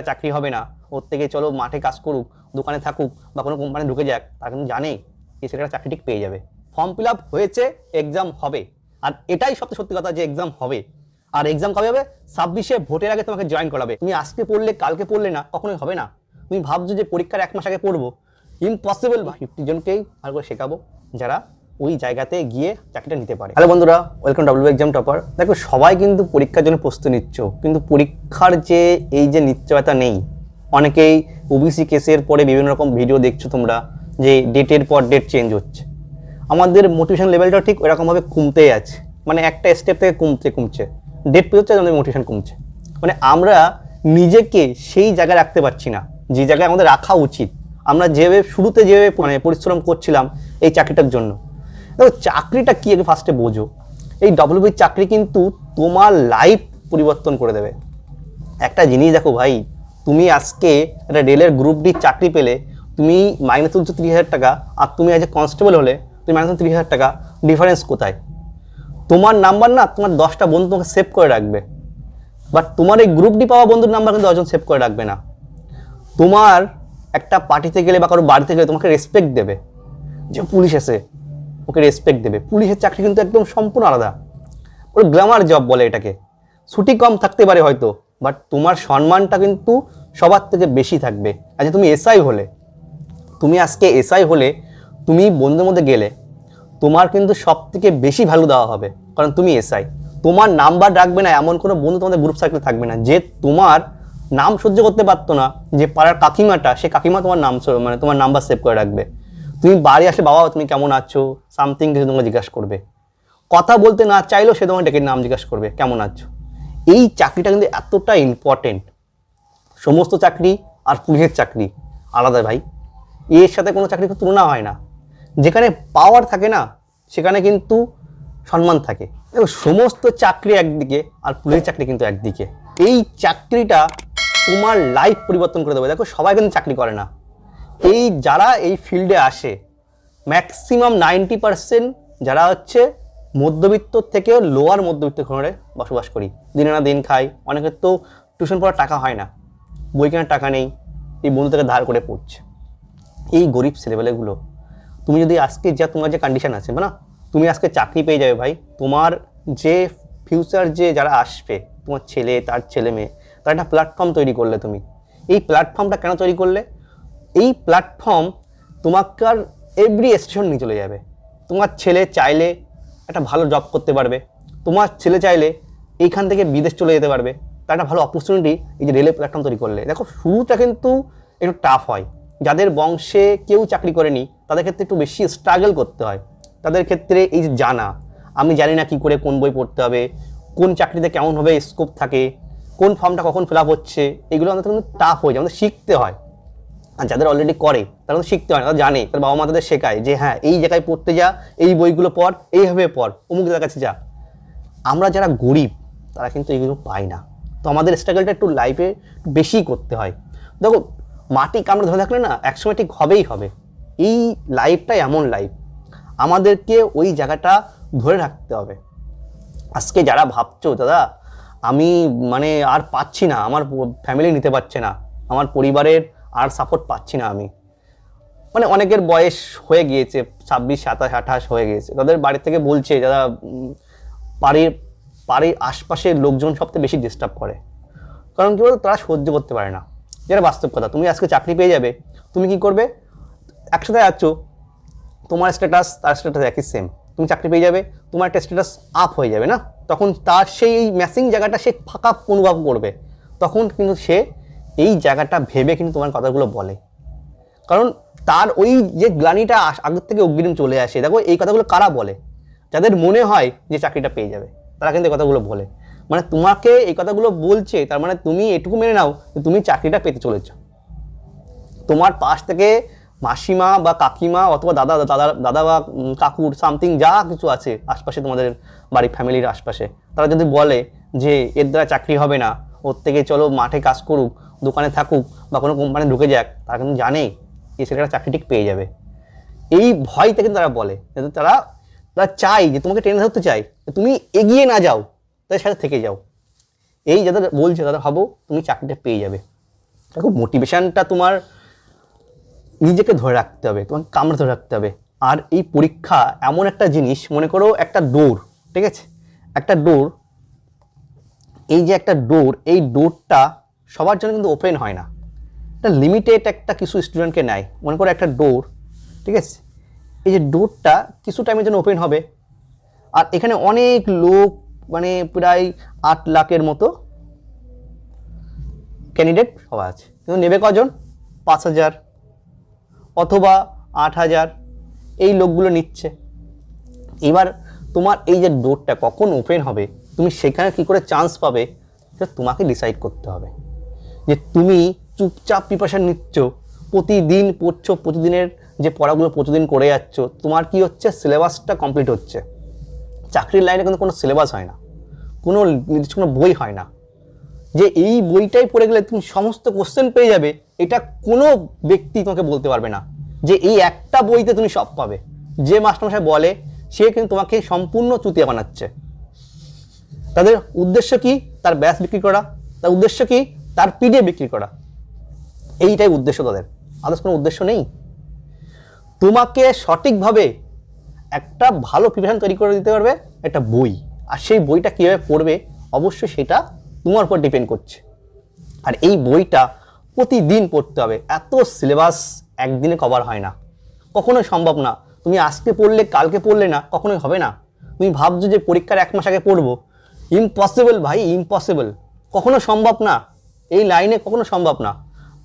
চাকরি হবে না। ওর থেকে চলো মাঠে কাজ করুক, দোকানে থাকুক বা কোনো কোম্পানি ঢুকে যাক তারা কিন্তু জানে যে সেটা চাকরি ঠিক পেয়ে যাবে। ফর্ম ফিল আপ হয়েছে এক্সাম হবে। আর এটাই সবচেয়ে সত্যি কথা যে এক্সাম হবে। আর এক্সাম কবে হবে? ছাব্বিশে ভোটের আগে তোমাকে জয়েন করাবে। তুমি আজকে পড়লে, কালকে পড়লে না, কখনোই হবে না। তুমি ভাবছ যে পরীক্ষার এক মাস আগে পড়ব। ইম্পসিবল ফিফটি জনকেই ভালো করে শেখাবো যারা ওই জায়গাতে গিয়ে চাকরিটা নিতে পারে। হ্যালো বন্ধুরা ওয়েলকাম ডাব্লিউ এক্সাম টপার দেখো, সবাই কিন্তু পরীক্ষার জন্য প্রস্তুতি নিচ্ছ, কিন্তু পরীক্ষার যে এই যে নিশ্চয়তা নেই, অনেকেই ওবিসি কেসের পরে বিভিন্ন রকম ভিডিও দেখছ তোমরা, যে ডেটের পর ডেট চেঞ্জ হচ্ছে। আমাদের মোটিভেশন লেভেলটা ঠিক ওইরকমভাবে কমতেই আছে মানে একটা স্টেপ থেকে কমতে কমছে। ডেট পেরোচ্ছে আমাদের মোটিভেশন কমছে। মানে আমরা নিজেকে সেই জায়গায় রাখতে পারছি না, যে জায়গায় আমাদের রাখা উচিত। আমরা যেভাবে, শুরুতে যেভাবে মানে পরিশ্রম করছিলাম এই চাকরিটার জন্য। দেখো, চাকরিটা কি আগে ফার্স্টে বোঝো। এই ডব্লিউবির চাকরি কিন্তু তোমার লাইফ পরিবর্তন করে দেবে। একটা জিনিস দেখো ভাই, তুমি আজকে একটা রেলের গ্রুপ ডি চাকরি পেলে, তুমি মাইনে তুলছো তিরিশ হাজার টাকা, আর তুমি আজ কনস্টেবল হলে, তুমি মাইনে তিরিশ হাজার টাকা ডিফারেন্স কোথায়? তোমার নাম্বার না, তোমার দশটা বন্ধু তোমাকে সেভ করে রাখবে। বাট তোমার এই গ্রুপ ডি পাওয়া বন্ধুর নাম্বার কিন্তু দশজন সেভ করে রাখবে না। তোমার একটা পার্টিতে গেলে বা কারও বাড়িতে গেলে তোমাকে রেসপেক্ট দেবে। যে পুলিশ এসে ওকে রেসপেক্ট দেবে। পুলিশের চাকরি কিন্তু একদম সম্পূর্ণ আলাদা। ওর গ্ল্যামার জব বলে এটাকে। ছুটি কম থাকতে পারে হয়তো বাট তোমার সম্মানটা কিন্তু সবার থেকে বেশি থাকবে। আচ্ছা তুমি এসআই হলে, তুমি আজকে এসআই হলে, তুমি বন্ধুদের মধ্যে গেলে, তোমার কিন্তু সব থেকে বেশি ভ্যালু দেওয়া হবে, কারণ তুমি এসআই তোমার নাম্বার রাখবে না, এমন কোনো বন্ধু তোমাদের গ্রুপ সার্কেল থাকবে না, যে তোমার নাম সহ্য করতে পারতো না, যে পাড়ার কাকিমাটা, সে কাকিমা তোমার নাম মানে তোমার নাম্বার সেভ করে রাখবে। তুমি বাড়ি আসলে বাবা, তুমি কেমন আছো? সামথিং কিছু তোমাকে জিজ্ঞাসা করবে। কথা বলতে না চাইলেও সে তোমাকে ডেকে নাম জিজ্ঞাসা করবে, কেমন আছো? এই চাকরিটা কিন্তু এতটা ইম্পর্টেন্ট সমস্ত চাকরি আর পুলিশের চাকরি আলাদা ভাই। এর সাথে কোনো চাকরির তুলনা হয় না। যেখানে পাওয়ার থাকে না, সেখানে কিন্তু সম্মান থাকে। দেখো, সমস্ত চাকরি একদিকে আর পুলিশের চাকরি কিন্তু একদিকে। এই চাকরিটা তোমার লাইফ পরিবর্তন করে দেবে। দেখো, সবাই কিন্তু চাকরি করে না। এই যারা এই ফিল্ডে আসে ম্যাক্সিমাম নাইনটি পার্সেন্ট যারা হচ্ছে মধ্যবিত্ত থেকেও লোয়ার মধ্যবিত্ত ঘরে বসবাস করি। দিনে না দিন খাই। অনেকের তো টিউশন পড়ার টাকা হয় না। বই কেনার টাকা নেই। এই বন্ধু থেকে ধার করে পড়ছে। এই গরিব ছেলেবেলেগুলো তুমি যদি আজকে যা তোমার যে কন্ডিশন আছে না তুমি আজকে চাকরি পেয়ে যাবে ভাই, তোমার যে ফিউচার যে যারা আসবে, তোমার ছেলে, তার ছেলে মেয়ে, তার একটা প্ল্যাটফর্ম তৈরি করলে তুমি। এই প্ল্যাটফর্মটা কেন তৈরি করলে? এই প্ল্যাটফর্ম তোমাকে আর এভরি স্টেশন নিয়ে চলে যাবে। তোমার ছেলে চাইলে একটা ভালো জব করতে পারবে। তোমার ছেলে চাইলে এইখান থেকে বিদেশ চলে যেতে পারবে। তার একটা ভালো অপরচুনিটি এই যে রেলের প্ল্যাটফর্ম তৈরি করলে। দেখো, শুরুটা কিন্তু একটু টাফ হয়। যাদের বংশে কেউ চাকরি করেনি, তাদের ক্ষেত্রে একটু বেশি স্ট্রাগল করতে হয়। তাদের ক্ষেত্রে এই যে জানা, আমি জানি না কি করে কোন বই পড়তে হবে, কোন চাকরিতে কেমনভাবে স্কোপ থাকে, কোন ফর্মটা কখন ফিল আপ হচ্ছে, এগুলো আমাদের কিন্তু টাফ হয়ে যায়, আমাদের শিখতে হয়। আর যাদের অলরেডি করে, তারা তো শিখতে হয় তারা জানে, তার বাবা মা তাদের শেখায় যে হ্যাঁ এই জায়গায় পড়তে যা, এই বইগুলো পড়, এইভাবে পড়, অমুক জায়গার কাছে যা। আমরা যারা গরিব, তারা কিন্তু এইগুলো পাই না। তো আমাদের স্ট্রাগলটা একটু লাইফে বেশি করতে হয়। দেখো, মাটি কামড়ে ধরে থাকলে না, একসময় ঠিক হবেই হবে। এই লাইফটাই এমন লাইফ আমাদেরকে ওই জায়গাটা ধরে রাখতে হবে। আজকে যারা ভাবছ, দাদা, আমি মানে আর পাচ্ছি না, আমার ফ্যামিলি নিতে পারছে না, আমার পরিবারের আর সাপোর্ট পাচ্ছি না আমি। মানে অনেকের বয়স হয়ে গিয়েছে, ছাব্বিশ, সাতাশ, আঠাশ হয়ে গিয়েছে। তাদের বাড়ি থেকে বলছে, যারা বাড়ির বাড়ির আশপাশের লোকজন সবথেকে বেশি ডিস্টার্ব করে। কারণ কি বলতো, তারা সহ্য করতে পারে না। যেটা বাস্তব কথা, তুমি আজকে চাকরি পেয়ে যাবে, তুমি কি করবে? একসাথে যাচ্ছ তোমার স্ট্যাটাস তার স্ট্যাটাস একই সেম তুমি চাকরি পেয়ে যাবে, তোমার একটা স্ট্যাটাস আপ হয়ে যাবে না? তখন তার সেই ম্যাসিং জায়গাটা সে ফাঁকা অনুভব করবে। তখন কিন্তু সে এই জায়গাটা ভেবে কিন্তু তোমার কথাগুলো বলে। কারণ তার ওই যে গ্লানিটা আগের থেকে অগ্রিম চলে আসে, দেখো এই কথাগুলো কারা বলে? যাদের মনে হয় যে চাকরিটা পেয়ে যাবে, তারা কিন্তু এই কথাগুলো বলে। মানে তোমাকে এই কথাগুলো বলছে, তার মানে তুমি এটুকু মেনে নাও যে তুমি চাকরিটা পেতে চলেছ। তোমার পাশ থেকে মাসিমা বা কাকিমা অথবা দাদা দাদা দাদা বা কাকুর সামথিং যা কিছু আছে আশপাশে তোমাদের বাড়ির ফ্যামিলির আশপাশে, তারা যদি বলে যে এর দ্বারা চাকরি হবে না, ওর থেকে চলো মাঠে কাজ করুক দোকানে থাকুক বা কোনো কোম্পানি ঢুকে যাক, তারা কিন্তু জানে যে সেটা চাকরি ঠিক পেয়ে যাবে। এই ভয়তে কিন্তু তারা বলে তারা তারা চাই যে তোমাকে ট্রেনে ধরতে চাই তুমি এগিয়ে না যাও, তাদের সাথে থেকে যাও। এই যাদের বলছে, তারা ভাবো তুমি চাকরিটা পেয়ে যাবে। দেখো মোটিভেশানটা তোমার নিজেকে ধরে রাখতে হবে, তোমাকে কামড়ে ধরে রাখতে হবে। আর এই পরীক্ষা এমন একটা জিনিস, মনে করো একটা ডোর, ঠিক আছে? একটা ডোর, এই যে একটা ডোর, এই ডোরটা সবার জন্য কিন্তু ওপেন হয় না। এটা লিমিটেড একটা কিছু স্টুডেন্টকে নেয়। মনে করো একটা ডোর ঠিক আছে? এই যে ডোরটা কিছু টাইমের জন্য ওপেন হবে। আর এখানে অনেক লোক মানে প্রায় আট লাখের মতো ক্যান্ডিডেট সবাই আছে। কিন্তু নেবে কজন? পাঁচ হাজার অথবা আট হাজার। এই লোকগুলো নিচ্ছে। এবার তোমার এই যে ডোরটা কখন ওপেন হবে? তুমি সেখানে কি করে চান্স পাবে? সেটা তোমাকে ডিসাইড করতে হবে। যে তুমি চুপচাপ প্রিপারেশান নিচ্ছ, প্রতিদিন পড়ছো, প্রতিদিনের যে পড়াগুলো প্রতিদিন করে যাচ্ছ, তোমার কি হচ্ছে? সিলেবাসটা কমপ্লিট হচ্ছে। চাকরির লাইনে কিন্তু কোনো সিলেবাস হয় না। কোনো নির্দিষ্ট কোনো বই হয় না। যে এই বইটাই পড়ে গেলে তুমি সমস্ত কোশ্চেন পেয়ে যাবে, এটা কোনো ব্যক্তি তোমাকে বলতে পারবে না। যে এই একটা বইতে তুমি সব পাবে। যে মাস্টারমশাই বলে, সে কিন্তু তোমাকে সম্পূর্ণ চুতিয়া বানাচ্ছে। তাদের উদ্দেশ্য কি? তার ব্যাস বিক্রি করা। তার উদ্দেশ্য কি? তার পিডিএফ বিক্রি করা। এইটাই উদ্দেশ্য তাদের। আদার্স কোনো উদ্দেশ্য নেই? তোমাকে সঠিকভাবে একটা ভালো প্রিপারেশন তৈরি করে দিতে পারবে একটা বই। আর সেই বইটা কীভাবে পড়বে? অবশ্যই সেটা তোমার উপর ডিপেন্ড করছে। আর এই বইটা প্রতিদিন পড়তে হবে। এত সিলেবাস একদিনে কভার হয় না। কখনোই সম্ভব না। তুমি আজকে পড়লে, কালকে পড়লে না, কখনোই হবে না। তুমি ভাবছ যে পরীক্ষার এক মাস আগে পড়ব। ইম্পসিবল ভাই ইম্পসিবল কখনো সম্ভব না। এই লাইনে কখনো সম্ভব না।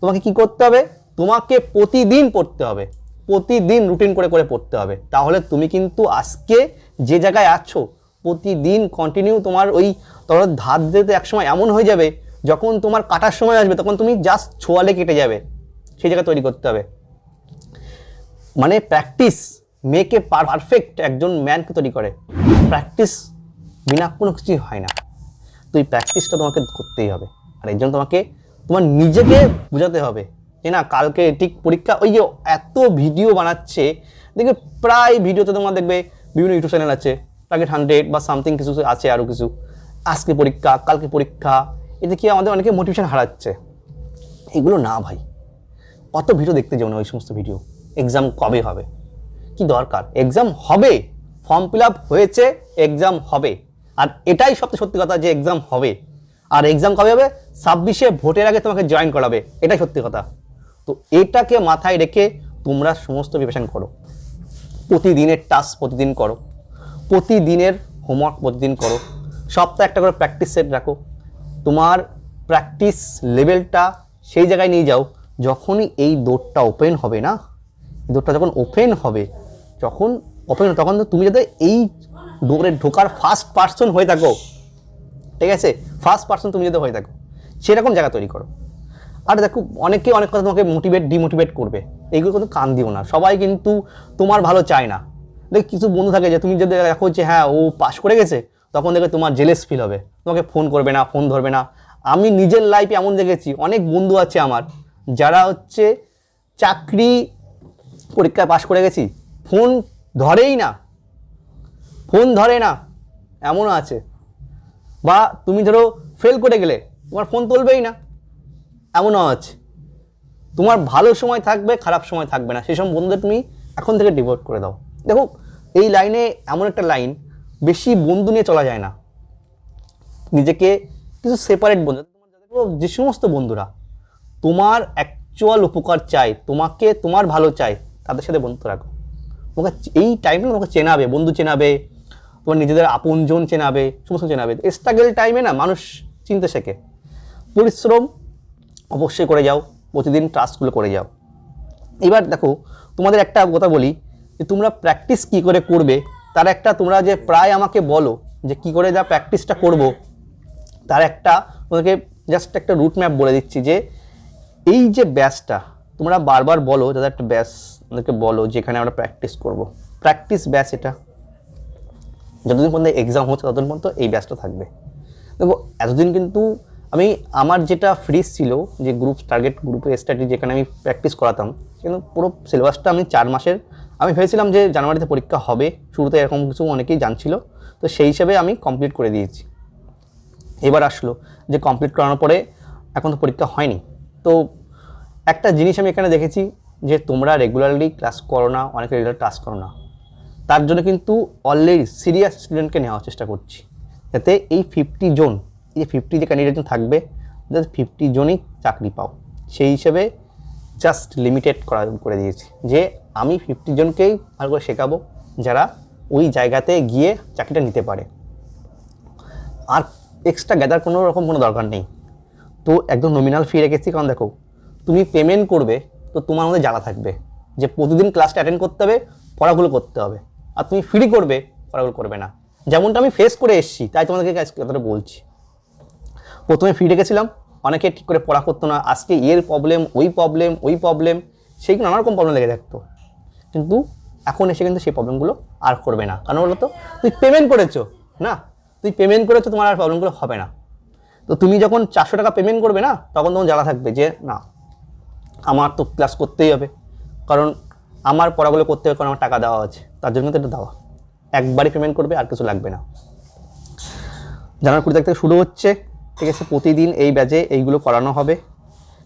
তোমাকে কি করতে হবে? তোমাকে প্রতিদিন পড়তে হবে। প্রতিদিন রুটিন করে করে পড়তে হবে। তাহলে তুমি কিন্তু আজকে যে জায়গায় আছো, প্রতিদিন কন্টিনিউ তোমার ওই তোমার ধার দিতে একসময় এমন হয়ে যাবে, যখন তোমার কাটার সময় আসবে, তখন তুমি জাস্ট ছোয়ালে কেটে যাবে। সেই জায়গা তৈরি করতে হবে। মানে প্র্যাকটিস মেয়েকে পারফেক্ট একজন ম্যানকে তৈরি করে। প্র্যাকটিস বিনা কোনো কিছুই হয় না। তো এই প্র্যাকটিসটা তোমাকে করতেই হবে। আর এর জন্য তোমাকে, তোমার নিজেকে বোঝাতে হবে যে না, কালকে ঠিক পরীক্ষা, ওই যে এত ভিডিও বানাচ্ছে, দেখবে প্রায় ভিডিওতে তোমার দেখবে বিভিন্ন ইউটিউব চ্যানেল আছে টার্গেট হান্ড্রেড বা সামথিং কিছু আছে আরও কিছু। আজকে পরীক্ষা, কালকে পরীক্ষা, এতে কি আমাদের অনেকে মোটিভেশন হারাচ্ছে? এগুলো না ভাই। অত ভিডিও দেখতে যাও না ওই সমস্ত ভিডিও এক্সাম কবে হবে? কি দরকার? এক্সাম হবে। ফর্ম ফিল আপ হয়েছে এক্সাম হবে। আর এটাই সবচেয়ে সত্যি কথা যে এক্সাম হবে। আর এক্সাম কবে হবে? ছাব্বিশে ভোটের আগে তোমাকে জয়েন করাবে। এটাই সত্যি কথা। তো এটাকে মাথায় রেখে তোমরা সমস্ত প্রিপারেশন করো। প্রতিদিনের টাস্ক প্রতিদিন করো। প্রতিদিনের হোমওয়ার্ক প্রতিদিন করো। সপ্তাহে একটা করে প্র্যাকটিস সেট রাখো। তোমার প্র্যাকটিস লেভেলটা সেই জায়গায় নিয়ে যাও। যখনই এই ডোরটা ওপেন হবে না ডোরটা যখন ওপেন হবে, যখন ওপেন তখন তুমি যাতে এই ডোরে ঢোকার ফার্স্ট পার্সন হয়ে থাকো। ঠিক আছে? ফার্স্ট পার্সন তুমি যদি হয়ে থাকো, সেরকম জায়গা তৈরি করো। আর দেখো, অনেকে অনেক কথা তোমাকে মোটিভেট ডিমোটিভেট করবে। এইগুলো কিন্তু কান দিও না। সবাই কিন্তু তোমার ভালো চায় না। দেখ, কিছু বন্ধু থাকে যে, তুমি যদি দেখো যে হ্যাঁ ও পাশ করে গেছে, তখন দেখবে তোমার জেলেস ফিল হবে। তোমাকে ফোন করবে না ফোন ধরবে না। আমি নিজের লাইফে এমন দেখেছি, অনেক বন্ধু আছে আমার, যারা হচ্ছে চাকরি পরীক্ষায় পাশ করে গেছি ফোন ধরেই না। ফোন ধরে না। এমনও আছে। বা তুমি ধরো ফেল করে গেলে, তোমার ফোন তুলবেই না। এমনও আছে তোমার ভালো সময় থাকবে, খারাপ সময় থাকবে না। সেসব বন্ধুদের তুমি এখন থেকে ডিভোট করে দাও। দেখো, এই লাইনে এমন একটা লাইন বেশি বন্ধু নিয়ে চলা যায় না। নিজেকে কিছু সেপারেট বন্ধু যে সমস্ত বন্ধুরা, তোমার অ্যাকচুয়াল উপকার চাই তোমাকে, তোমার ভালো চাই তাদের সাথে বন্ধু রাখো। তোমাকে এই টাইমে তোমাকে চেনাবে, বন্ধু চেনাবে তোমার নিজেদের আপনজন চেনাবে, সমস্ত চেনাবে। স্ট্রাগল টাইমে না মানুষ চিনতে শেখে। পরিশ্রম অবশ্যই করে যাও, প্রতিদিন টাস্কগুলো করে যাও। এবার দেখো, তোমাদের একটা কথা বলি, যে তোমরা প্র্যাকটিস কি করে করবে, তার একটা তোমরা যে প্রায় আমাকে বলো, যে কি করে যা প্র্যাকটিসটা করব, তার একটা তোমাকে জাস্ট একটা রুট ম্যাপ বলে দিচ্ছি যে, এই যে ব্যাচটা তোমরা বারবার বলো, যাদের একটা ব্যাচ আমাদেরকে বলো, যেখানে আমরা প্র্যাকটিস করব। প্র্যাকটিস ব্যাচ এটা। যতদিন পর্যন্ত এক্সাম হচ্ছে, ততদিন পর্যন্ত এই ব্যাচটা থাকবে। দেখো, এতদিন কিন্তু আমি, আমার যেটা ফ্রিজ ছিল, যে গ্রুপ টার্গেট গ্রুপে স্টাডি যেখানে আমি প্র্যাকটিস করাতাম, সেখানে পুরো সিলেবাসটা আমি চার মাসের, আমি ভেবেছিলাম যে জানুয়ারিতে পরীক্ষা হবে, শুরুতে এরকম কিছু অনেকেই জানছিল, তো সেই হিসাবে আমি কমপ্লিট করে দিয়েছি। এবার আসলো যে কমপ্লিট করানোর পরে এখন তো পরীক্ষা হয়নি। তো একটা জিনিস আমি এখানে দেখেছি, যে তোমরা রেগুলারলি ক্লাস করো না, অনেকে রেগুলার ক্লাস করো না। তার জন্য কিন্তু অলরেডি সিরিয়াস স্টুডেন্টকে নেওয়ার চেষ্টা করছি। যাতে এই ফিফটি জন, এই যে ফিফটি যে ক্যান্ডিডেট থাকবে, যাতে ফিফটি জনই চাকরি পাও। সেই হিসেবে জাস্ট লিমিটেড করা করে দিয়েছি যে আমি ফিফটি জনকেই ভালো করে শেখাবো যারা ওই জায়গাতে গিয়ে চাকরিটা নিতে পারে। আর এক্সট্রা গ্যাদার কোনো রকম কোনো দরকার নেই। তো একদম নমিনাল ফি রেখেছি, কারণ দেখো, তুমি পেমেন্ট করবে, তো তোমার মধ্যে জ্বালা থাকবে যে প্রতিদিন ক্লাসটা অ্যাটেন্ড করতে হবে, পড়াগুলো করতে হবে। আর তুমি ফ্রি করবে পড়াগুলো করবে না। যেমনটা আমি ফেস করে এসেছি, তাই তোমাদেরকে কথাটা বলছি। প্রথমে ফ্রি রেখেছিলাম, অনেকে ঠিক করে পড়া করতো না, আজকে এর প্রবলেম ওই প্রবলেম ওই প্রবলেম সেইগুলো নানা রকম প্রবলেম লেগে থাকতো। কিন্তু এখন এসে কিন্তু সেই প্রবলেমগুলো আর করবে না। কারণ বলো তো, তুই পেমেন্ট করেছ, না? তুই পেমেন্ট করেছ, তোমার আর প্রবলেমগুলো হবে না। তো তুমি যখন চারশো টাকা পেমেন্ট করবে না, তখন তখন জ্বালা থাকবে যে, না, আমার তো ক্লাস করতেই হবে। কারণ আমার পড়াগুলো করতে হবে কারণ আমার টাকা দেওয়া আছে, তার জন্য তো এটা দেওয়া। একবারই পেমেন্ট করবে, আর কিছু লাগবে না। জানুয়ারি কুড়ি তারিখ থেকে শুরু হচ্ছে, ঠিক আছে, প্রতিদিন এই ব্যাচে এইগুলো করানো হবে।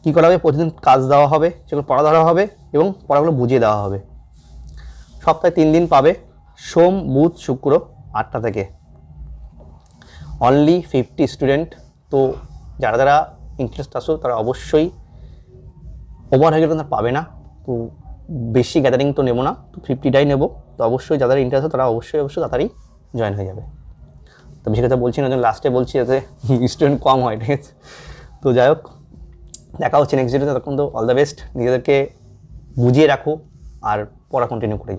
কী করা হবে? প্রতিদিন কাজ দেওয়া হবে, সেগুলো পড়া ধরা হবে এবং পড়াগুলো বুঝিয়ে দেওয়া হবে। সপ্তাহে তিন দিন পাবে, সোম, বুধ, শুক্র, আটটা থেকে। অনলি ফিফটি স্টুডেন্ট তো যারা যারা ইন্টারেস্ট আসো তারা অবশ্যই ওভার হয়ে গেলে পাবে না। তো বেশি গ্যাদারিং তো নেব না, তো ফিফটিটাই নেব। তো অবশ্যই যাদের ইন্টারেস্ট তারা অবশ্যই অবশ্যই তাড়াতাড়ি জয়েন হয়ে যাবে। তো বেশি কথা বলছি না লাস্টে বলছি যাতে স্টুডেন্ট কম হয়, ঠিক আছে? তো যাই হোক, দেখা হচ্ছে নেক্সট ভিডিওতে তখন তো অল দ্য বেস্ট নিজেদেরকে বুঝিয়ে রাখো, আর পড়া কন্টিনিউ করে যাও।